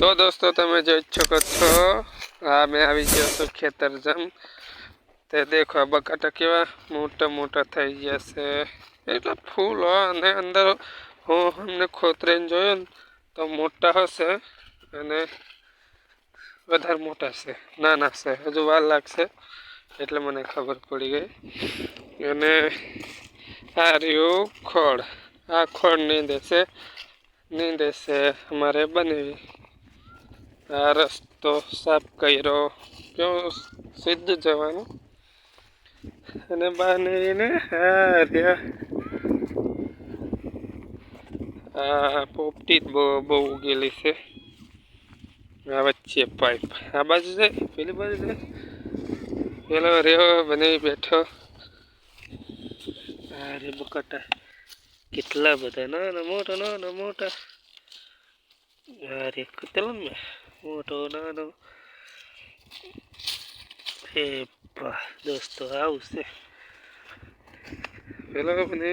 તો દોસ્તો, તમે જોઈ શકો છો હા મેં આવી ગયો છું ખેતર જમ તે દેખો, આ બકાટા કેવા મોટા મોટા થઈ ગયા છે. એટલે ફૂલ અને અંદર હું અમને ખોતરીને જોયો ને, તો મોટા હશે અને વધારે મોટા છે, નાના છે, હજુ વાર લાગશે એટલે મને ખબર પડી ગઈ. અને આ રહ્યું ખોળ. આ ખોળ નીંદે છે નીંદે છે, અમારે બનેવી. આ રસ્તો સાફ કર્યો કયો સીધું જવાનું. અને બાનેવીને હાર્યા. આ પોપટી જ બહુ બહુ ઉગેલી છે. આ વચ્ચે પાઇપ. આ બાજુ જાય પેલી બાજુ જાય પેલો રહ્યો, બને બેઠો. અરે બકટા, કેટલા બધા, નાના મોટા નાના મોટા. અરે, કેટલા ને? મોટો નાનો બા દોસ્તો આવું છે પેલો મને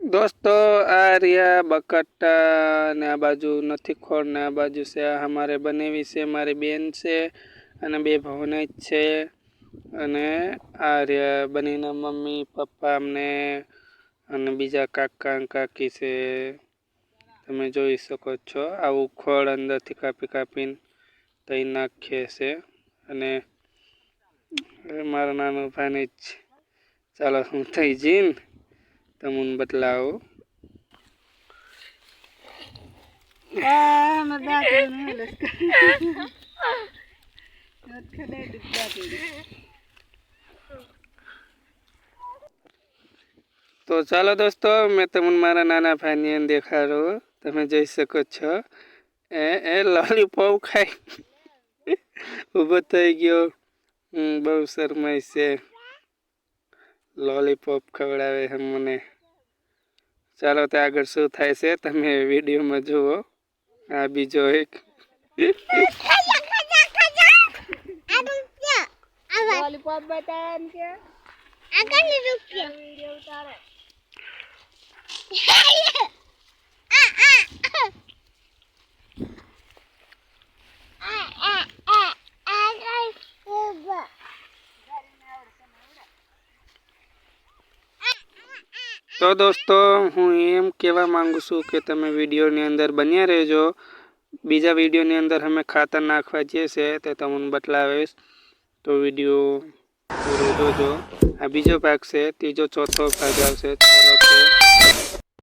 દોસ્તો, આ રહ્યા બકાટા ને આ બાજુ નથી ખોળ, ને આ બાજુ છે આ અમારે બનેવી છે, મારી બેન છે અને બે ભાવને જ છે. અને આ રહ્યા બનીના મમ્મી, પપ્પા અમને અને બીજા કાકા કાકી છે. તમે જોઈ શકો છો આવું ખોળ અંદરથી કાપી કાપીને તઈ નાખીએ છે. અને મારા નાનો ભાઈને જ ચાલો હું થઈ જઈને તમને dati. તો ચાલો દોસ્તો મેં તમને મારા નાના ભાઈની દેખાડો. તમે જોઈ શકો છો. એ એ લોલીપોપ ખાઈ. ઊભો થઈ ગયો. હું બહુ શરમાય છે. લોલીપોપ ખવડાવે છે મને. ચાલો તે આગળ શું થાય છે તમે વિડીયોમાં જુઓ. આ બીજો એક. લોલીપોપ batan કે? આગળ રૂપિયા વીડિયો utara. તો દોસ્તો, હું એમ કહેવા માગું છું કે તમે વિડીયોની અંદર બન્યા રહેજો. બીજા વિડીયોની અંદર અમે ખાતર નાખવા જઈએ છે તે તમને બતલાવીશ તો વીડિયો પૂરો જોજો. આ બીજો ભાગ છે, ત્રીજો ચોથો ભાગ આવશે.